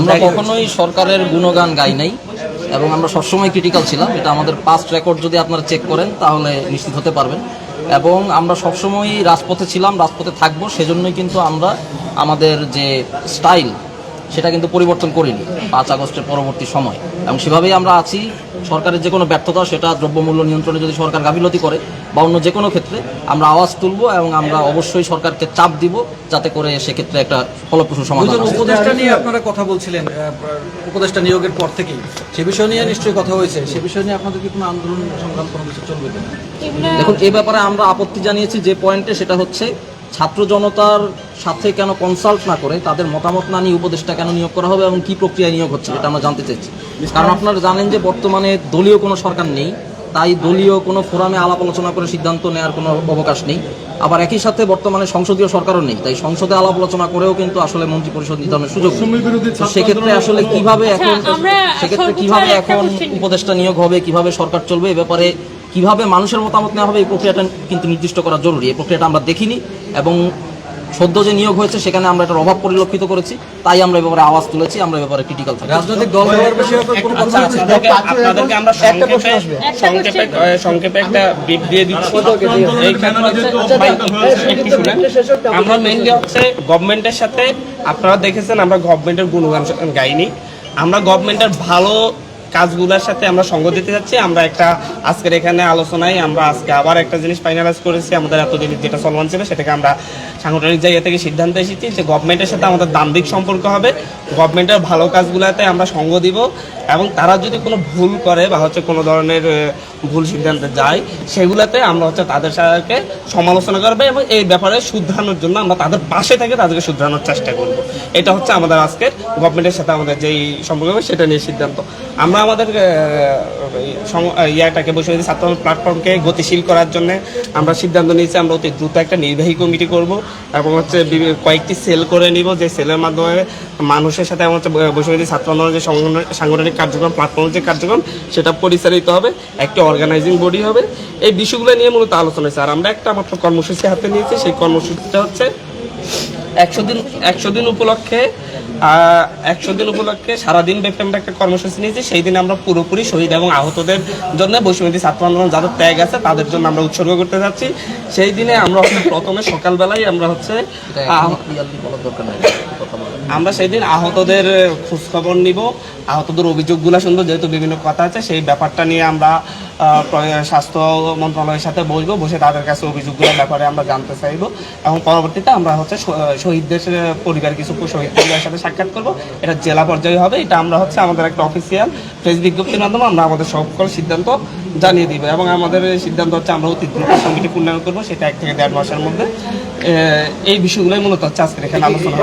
আমরা কখনোই সরকারের গুণগান গাই নাই এবং আমরা সবসময় ক্রিটিক্যাল ছিলাম। এটা আমাদের পাস্ট রেকর্ড যদি আপনারা চেক করেন তাহলে নিশ্চিত হতে পারবেন। এবং আমরা সবসময়ই রাজপথে ছিলাম রাজপথে থাকব সেজন্যই কিন্তু আমরা আমাদের যে স্টাইল সেটা কিন্তু পরিবর্তন করিনি পাঁচ আগস্টের পরবর্তী সময়। এবং সেভাবেই আমরা আছি। সরকারের যে কোনো ব্যর্থতা সেটা দ্রব্যমূল্য নিয়ন্ত্রণে যদি সরকার গাফিলতি করে বা অন্য যে কোনো ক্ষেত্রে আমরা আওয়াজ তুলবো এবং আমরা অবশ্যই সরকারকে চাপ দিব যাতে করে সেক্ষেত্রে একটা ফলপ্রসূ সমাধান উপদেষ্টা নিয়ে আপনারা কথা বলছিলেন উপদেষ্টা নিয়োগের পর থেকেই। সে বিষয় নিয়ে নিশ্চয়ই কথা হয়েছে। সে বিষয় নিয়ে আপনাদের কি কোনো আন্দোলন সংগ্রাম কোনো কিছু চলবে দেখুন এ ব্যাপারে আমরা আপত্তি জানিয়েছি যে পয়েন্টে সেটা হচ্ছে ছাত্র জনতার সাথে কেন কনসাল্ট না করে তাদের মতামত না নিয়ে উপদেষ্টা কেন নিয়োগ করা হবে এবং কি প্রক্রিয়ায় নিয়োগ হচ্ছে এটা আমরা জানতে চাইছি। কারণ আপনারা জানেন যে বর্তমানে দলীয় কোনো সরকার নেই তাই দলীয় কোনো ফোরামে আলাপ আলোচনা করে সিদ্ধান্ত নেওয়ার কোনো অবকাশ নেই। আবার একই সাথে বর্তমানে সংসদীয় সরকারও নেই তাই সংসদে আলাপ আলোচনা করেও কিন্তু আসলে মন্ত্রী পরিষদ নির্ধারণের সুযোগ। সেক্ষেত্রে আসলে কীভাবে এখন আচ্ছা, সেক্ষেত্রে কীভাবে এখন উপদেষ্টা নিয়োগ হবে কীভাবে সরকার চলবে এ ব্যাপারে কীভাবে মানুষের মতামত নেওয়া হবে এই প্রক্রিয়াটা কিন্তু নির্দিষ্ট করা জরুরি। এই প্রক্রিয়াটা আমরা দেখিনি এবং সদ্য যে নিয়োগ হয়েছে সেখানে আমরা একটা অভাব পরিলক্ষিত করেছি। তাই আমরা ব্যাপারে আওয়াজ তুলেছি আমরা ব্যাপারে ক্রিটিক্যাল থাকি। রাজনৈতিক দল আমরা সংক্ষেপে একটা বিপ দিয়ে দিচ্ছি। আমরা মেইনলি হচ্ছে গভর্নমেন্টের সাথে আপনারা দেখেছেন আমরা গভর্নমেন্টের গুণগান গাইনি। আমরা গভর্নমেন্টের ভালো কাজগুলোর সাথে আমরা সঙ্গ দিতে যাচ্ছি। আমরা একটা আজকের এখানে আলোচনায় আমরা আজকে আবার একটা জিনিস ফাইনালাইজ করেছি। আমাদের এতদিন যেটা চলমান ছিল সেটাকে আমরা সাংগঠনিক জায়গা থেকে সিদ্ধান্ত এসেছি যে গভর্নমেন্টের সাথে আমাদের দাম্ভিক সম্পর্ক হবে। গভর্নমেন্টের ভালো কাজগুলোতে আমরা সঙ্গ দিব। এবং তারা যদি কোনো ভুল করে বা হচ্ছে কোনো ধরনের ভুল সিদ্ধান্তে যায়, সেগুলোতে আমরা হচ্ছে তাদের সাথে সমালোচনা করবে এবং এই ব্যাপারে শুধরানোর জন্য আমরা তাদের পাশে থেকে তাদেরকে শুধরানোর চেষ্টা করব। এটা হচ্ছে আমাদের আজকের গভর্নমেন্টের সাথে আমাদের যেই সম্পর্ক হবে সেটা নিয়ে সিদ্ধান্ত। আমরা আমাদের ইয়াটাকে বসে ছাত্র প্ল্যাটফর্মকে গতিশীল করার জন্য। আমরা সিদ্ধান্ত নিয়েছি আমরা অতি দ্রুত একটা নির্বাহী কমিটি করব এবং হচ্ছে কয়েকটি সেল করে নিব। যে সেলের মাধ্যমে মানুষের সাথে আমার হচ্ছে বৈষম্যদী ছাত্র আন্দোলনের যে সংগঠন- সাংগঠনিক কার্যক্রম প্ল্যাটফর্মের যে কার্যক্রম সেটা পরিচালিত হবে একটি অর্গানাইজিং বডি হবে। এই বিষয়গুলো নিয়ে মূলত আলোচনা হয়েছে। আর আমরা একটা মাত্র কর্মসূচি হাতে নিয়েছি সেই কর্মসূচিটা হচ্ছে একশো দিন একশো দিন উপলক্ষে একশো দিন উপলক্ষে সারাদিন ব্যাপী আমরা একটা কর্মসূচি নিয়েছি। সেই দিন আমরা পুরোপুরি শহীদ এবং আহতদের জন্য বৈষম্যদী ছাত্র আন্দোলন যাদের ত্যাগ আছে তাদের জন্য আমরা উৎসর্গ করতে যাচ্ছি। সেই দিনে আমরা হচ্ছে প্রথমে সকালবেলায় আমরা হচ্ছে আমরা সেই দিন আহতদের খোঁজখবর নিব। আহতদের অভিযোগগুলো শুনব, যেহেতু বিভিন্ন কথা আছে, সেই ব্যাপারটা নিয়ে আমরা স্বাস্থ্য মন্ত্রণালয়ের সাথে বসবো, বসে তাদের কাছে অভিযোগগুলোর ব্যাপারে আমরা জানতে চাইব। এবং পরবর্তীতে আমরা হচ্ছে শহীদদের পরিবার, কিছু শহীদ পরিবারের সাথে সাক্ষাৎ করব। এটা জেলা পর্যায়ে হবে, এটা আমরা হচ্ছে আমাদের একটা অফিসিয়াল প্রেস বিজ্ঞপ্তির মাধ্যমে আমরা আমাদের সকল সিদ্ধান্ত জানিয়ে দিব। এবং আমাদের সিদ্ধান্ত হচ্ছে আমরা অতি দ্রুত কমিটি পূর্ণায়ন করব, সেটা এক থেকে দেড় মাসের মধ্যে। এই বিষয়গুলোই মূলত হচ্ছে আজকের এখানে আলোচনা